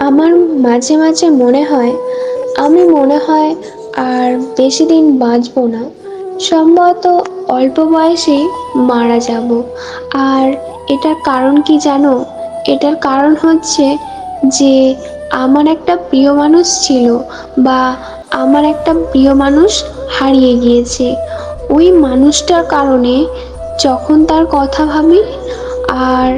আমার মাঝে মাঝে মনে হয়, আমি মনে হয় আর বেশি দিন বাঁচবো না। সম্ভবত অল্প বয়সেই মারা যাব। আর এটার কারণ কি জানো? এটার কারণ হচ্ছে যে আমার একটা প্রিয় মানুষ ছিল বা আমার একটা প্রিয় মানুষ হারিয়ে গিয়েছে। ওই মানুষটার কারণে যখন তার কথা ভাবি আর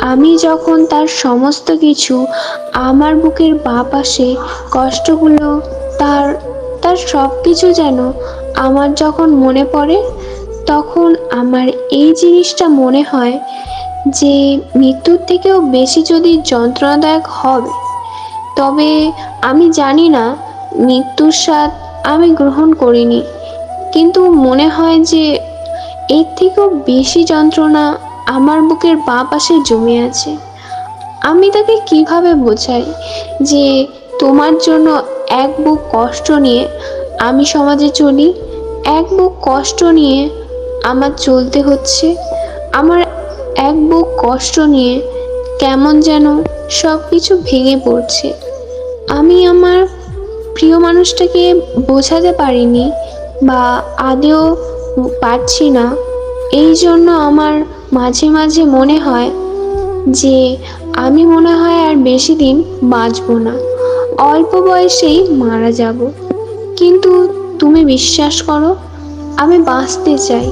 আমি যখন তার সমস্ত কিছু আমার বুকের বাঁ পাশে কষ্টগুলো, তার তার সব কিছু যেন আমার যখন মনে পড়ে, তখন আমার এই জিনিসটা মনে হয় যে মৃত্যুর থেকেও বেশি যদি যন্ত্রণাদায়ক হবে, তবে আমি জানি না মৃত্যুর স্বাদ আমি গ্রহণ করিনি। কিন্তু মনে হয় যে এর থেকেও বেশি যন্ত্রণা আমার বুকের বাঁ পাশে জমে আছে। আমি তাকে কীভাবে বোঝাই যে তোমার জন্য এক বুক কষ্ট নিয়ে আমি সমাজে চলি? এক বুক কষ্ট নিয়ে আমার চলতে হচ্ছে? আমার এক বুক কষ্ট নিয়ে কেমন যেন সব কিছু ভেঙে পড়ছে। আমি আমার প্রিয় মানুষটাকে বোঝাতে পারিনি বা আদেও পারছি না। এই জন্য আমার মাঝে মাঝে মনে হয় যে আমি মনে হয় আর বেশি দিন বাঁচবো না। অল্প বয়সেই মারা যাব। কিন্তু তুমি বিশ্বাস করো, আমি বাঁচতে চাই।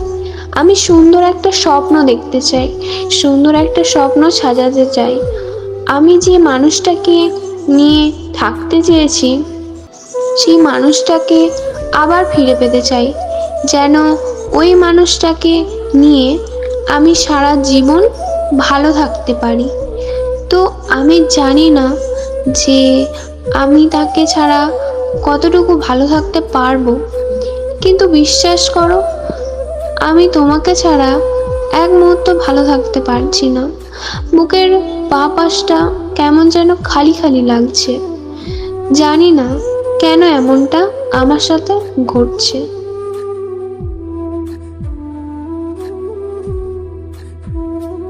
আমি সুন্দর একটা স্বপ্ন দেখতে চাই, সুন্দর একটা স্বপ্ন সাজাতে চাই। আমি যে মানুষটাকে নিয়ে থাকতে চেয়েছি, সেই মানুষটাকে আবার ফিরে পেতে চাই। যেন ওই মানুষটাকে নিয়ে আমি সারা জীবন ভালো থাকতে পারি। তো আমি জানি না যে আমি তাকে ছাড়া কতটুকু ভালো থাকতে পারব। কিন্তু বিশ্বাস করো, আমি তোমাকে ছাড়া এক মুহূর্ত ভালো থাকতে পারছি না। বুকের পা পাশটা কেমন যেন খালি খালি লাগছে। জানি না কেন এমনটা আমার সাথে ঘটছে। Thank you.